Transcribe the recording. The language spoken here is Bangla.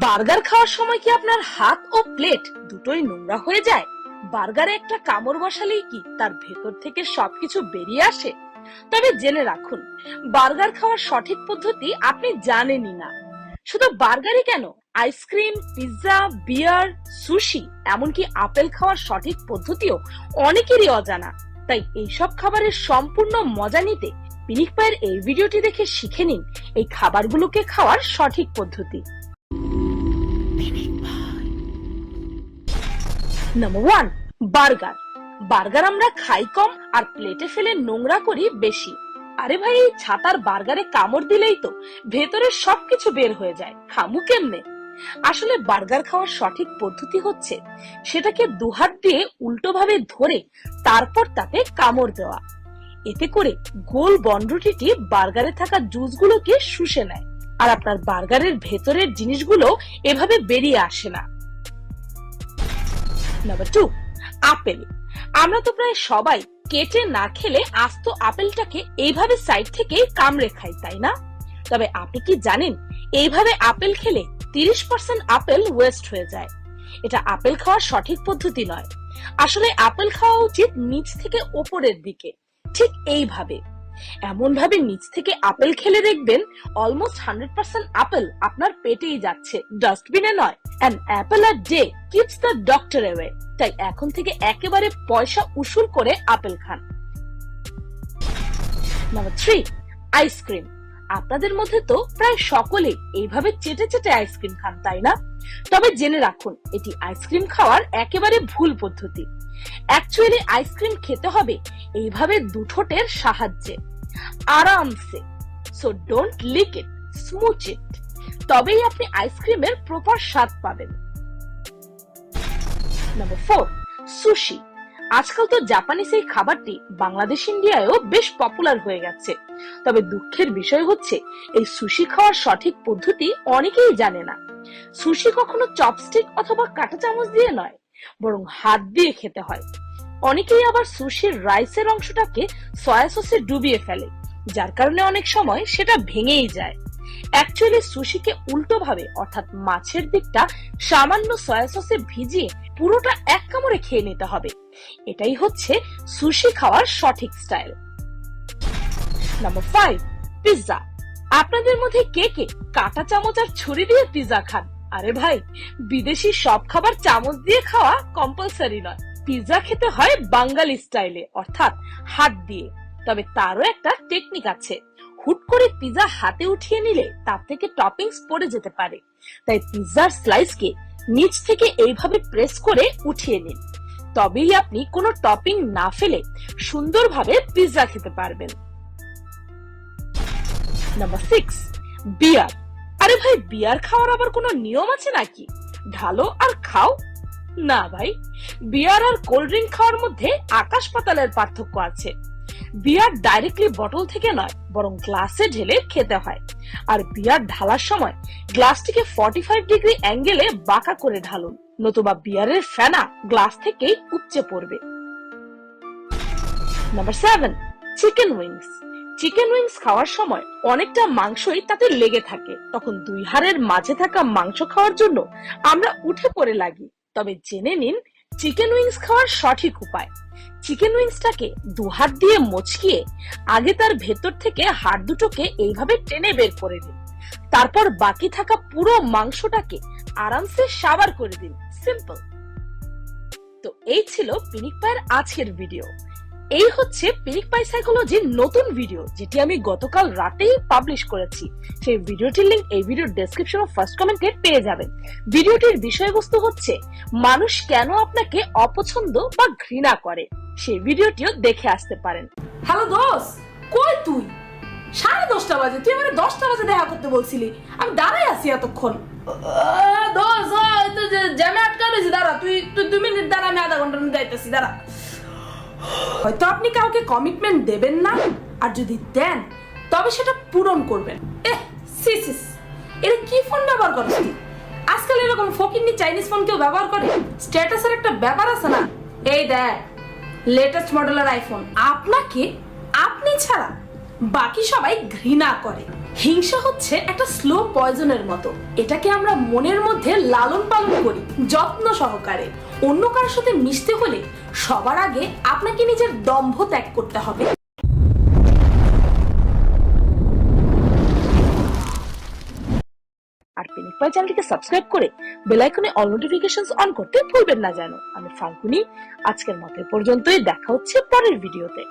বার্গার খাওয়ার সময় কি আপনার হাত ও প্লেট দুটোই নোংরা হয়ে যায়? বার্গারে একটা কামড় বসালেই কি তার ভেতর থেকে সবকিছু বেরিয়ে আসে? তবে জেনে রাখুন, বার্গার খাওয়ার সঠিক পদ্ধতি আপনি জানেনই না। শুধু বার্গারই কেন, ice cream, pizza, beer, sushi, এমনকি আপেল খাওয়ার সঠিক পদ্ধতিও অনেকেরই অজানা। তাই এইসব খাবারের সম্পূর্ণ মজা নিতে পিনিক পায়ের এই ভিডিওটি দেখে শিখে নিন এই খাবারগুলোকে খাওয়ার সঠিক পদ্ধতি। নাম্বার ওয়ান বার্গার বার্গার আমরা খাই কম আর প্লেটে ফেলে নোংরা করি বেশি। আরে ভাই, এই ছাতার বার্গারে কামড় দিলেই তো ভেতরে সবকিছু বের হয়ে যায়। খামু কেমনে? আসলে বার্গার খাওয়ার সঠিক পদ্ধতি হচ্ছে সেটাকে দুহাত দিয়ে উল্টো ভাবে ধরে তারপর তাতে কামড় দেওয়া। এতে করে গোল বন্ডটিটি বার্গারে থাকা জুসগুলোকে শুষে নেয়। আর আপনার বার্গারের ভেতরের জিনিসগুলো এভাবে বেরিয়ে আসে না। নাম্বার টু আপেল আমরা তো প্রায় সবাই কেটে না খেলে আস্ত আপেলটাকে এইভাবে সাইড থেকে কামড়ে খাই, তাই না? তবে আপনি কি জানেন, এইভাবে আপেল খেলে তিরিশ পার্সেন্ট আপেল ওয়েস্ট হয়ে যায়। এটা আপেল খাওয়ার সঠিক পদ্ধতি নয়। আসলে আপেল খাওয়া উচিত নিচ থেকে ওপরের দিকে, ঠিক এইভাবে। এমন ভাবে নিচ থেকে আপেল খেলে দেখবেন অলমোস্ট হান্ড্রেড পার্সেন্ট আপেল আপনার পেটেই যাচ্ছে। ডাস্টবিনে নয় an apple a day keeps the doctor away তাই এখন থেকে একেবারে পয়সা উসুল করে আপেল খান। নাম্বার থ্রি আইসক্রিম আপনাদের মধ্যে তো প্রায় সকলেই এইভাবে চেটে চেটে আইসক্রিম খান, তাই না? তবে জেনে রাখুন, এটি আইসক্রিম খাওয়ার একেবারে ভুল পদ্ধতি। অ্যাকচুয়ালি আইসক্রিম খেতে হবে এইভাবে দুঠোটের সাহায্যে। আরামসে। So don't lick it smooch it তবেই আপনি আইসক্রিমের প্রপার স্বাদ পাবেন। নাম্বার ফোর সুশি আজকাল তো জাপানিজ এই খাবারটি বাংলাদেশ, ইন্ডিয়ায়ও বেশ পপুলার হয়ে গেছে। তবে দুঃখের বিষয় হচ্ছে, এই সুশি খাওয়ার সঠিক পদ্ধতি অনেকেই জানে না। সুশি কখনো চপস্টিক অথবা কাঁটা চামচ দিয়ে নয়, বরং হাত দিয়ে খেতে হয়। অনেকেই আবার সুশির রাইসের অংশটাকে সয়া সসে ডুবিয়ে ফেলে, যার কারণে অনেক সময় সেটা ভেঙেই যায়। অ্যাকচুয়ালি সুশিকে উল্টো ভাবে অর্থাৎ মাছের দিকটা সামান্য সয়া সসে ভিজিয়ে পুরোটা এক কামড়ে খেয়ে নিতে হবে। এটাই হচ্ছে সুশি খাওয়ার সঠিক স্টাইল নাম্বার ফাইভ পিৎজা আপনাদের মধ্যে কে কে কাটা চামচ আর ছুরি দিয়ে পিৎজা খান? আরে ভাই, বিদেশি সব খাবার চামচ দিয়ে খাওয়া কম্পালসারি নয়। পিৎজা খেতে হয় বাঙালি স্টাইলে অর্থাৎ হাত দিয়ে। তবে তারও একটা টেকনিক আছে। হুট করে পিৎজা হাতে উঠিয়ে নিলে তার থেকে টপিংস পড়ে যেতে পারে। তাই পিৎজার স্লাইসকে নিচ থেকে এইভাবে প্রেস করে উঠিয়ে নিন। তবেই আপনি কোনো টপিং না ফেলে সুন্দরভাবে পিৎজা খেতে পারবেন। Number six, beer. আরে ভাই, বিয়ার খাওয়ার আবার কোনো নিয়ম আছে নাকি? ঢালো আর খাও। না ভাই, বিয়ার আর কোল্ড ড্রিঙ্ক খাওয়ার মধ্যে আকাশ পাতালের পার্থক্য আছে। বিয়ার ডাইরেক্টলি বটল থেকে নয়, বরং গ্লাসে ঢেলে খেতে হয়। আর বিয়ার ঢালার সময় গ্লাসটিকে ফর্টি ফাইভ ডিগ্রি অ্যাঙ্গেলে বাঁকা করে ঢালুন, নতুবা বিয়ারের ফেনা গ্লাস থেকেই উপচে পড়বে। Number seven chicken wings chicken wings খাওয়ার সময় অনেকটা মাংসই তাতে লেগে থাকে। তখন দুই হাড়ের মাঝে থাকা মাংস খাওয়ার জন্য আমরা উঠে পড়ে লাগি। তবে জেনে নিন চিকেন উইংস খাওয়ার সঠিক উপায়। চিকেন উইংসটাকে দু হাত দিয়ে মচকিয়ে আগে তার ভেতর থেকে হাড় দুটোকে এইভাবে টেনে বের করে দিন। তারপর বাকি থাকা পুরো মাংসটাকে আরামসে সাবার করে দিন। সিম্পল তো এই ছিল পিনিক পায়ের আজকের ভিডিও এই হচ্ছে পিনিক পাই সাইকোলজির নতুন ভিডিও যেটি আমি গতকাল রাতেই পাবলিশ করেছি। সেই ভিডিওটির লিংক এই ভিডিওর ডেসক্রিপশন ও ফার্স্ট কমেন্টে পেয়ে যাবেন। ভিডিওটির বিষয়বস্তু হচ্ছে, মানুষ কেন আপনাকে অপছন্দ বা ঘৃণা করে? সেই ভিডিওটিও দেখে আসতে পারেন। হ্যালো দোষ কই তুই? সাড়ে দশটা বাজে, তুই আমার দশটা বাজে দেখা করতে বলছিলি। আমি দাঁড়াই আছি এতক্ষণ। যে- জ্যামে আটকা রয়েছি দাঁড়া, তুই তুই দুই মিনিট দাঁড়া, আমি আধা ঘণ্টার মধ্যে যাইতেছি, দাঁড়া। হয়তো আপনি কাউকে কমিটমেন্ট দেবেন না, আর যদি দেন, তবে সেটা পূরণ করবেন। এহ সিসিস এটা কি ফোন ব্যবহার করে আজকাল এরকম ফকিন্নি চাইনিজ ফোন কেউ ব্যবহার করে? স্ট্যাটাসের একটা ব্যাপার আছে না? এই দেখ লেটেস্ট মডেলের আইফোন আপনাকে, আপনি ছাড়া বাকি সবাই ঘৃণা করে। হিংসা হচ্ছে একটা স্লো পয়জনের মতো। এটাকে আমরা মনের মধ্যে লালন পালন করি, যত্ন সহকারে। অন্য কারোর সাথে মিশতে হলে সবার আগে আপনাকে নিজের দম্ভ ত্যাগ করতে হবে। আর পিনিক পাই চ্যানেলটিকে সাবস্ক্রাইব করে বেল আইকনে অল নোটিফিকেশনস অন করতে ভুলবেন না যেন। আমি ফাঙ্কুনি আজকের মতো পর্যন্তই, দেখা হচ্ছে পরের ভিডিওতে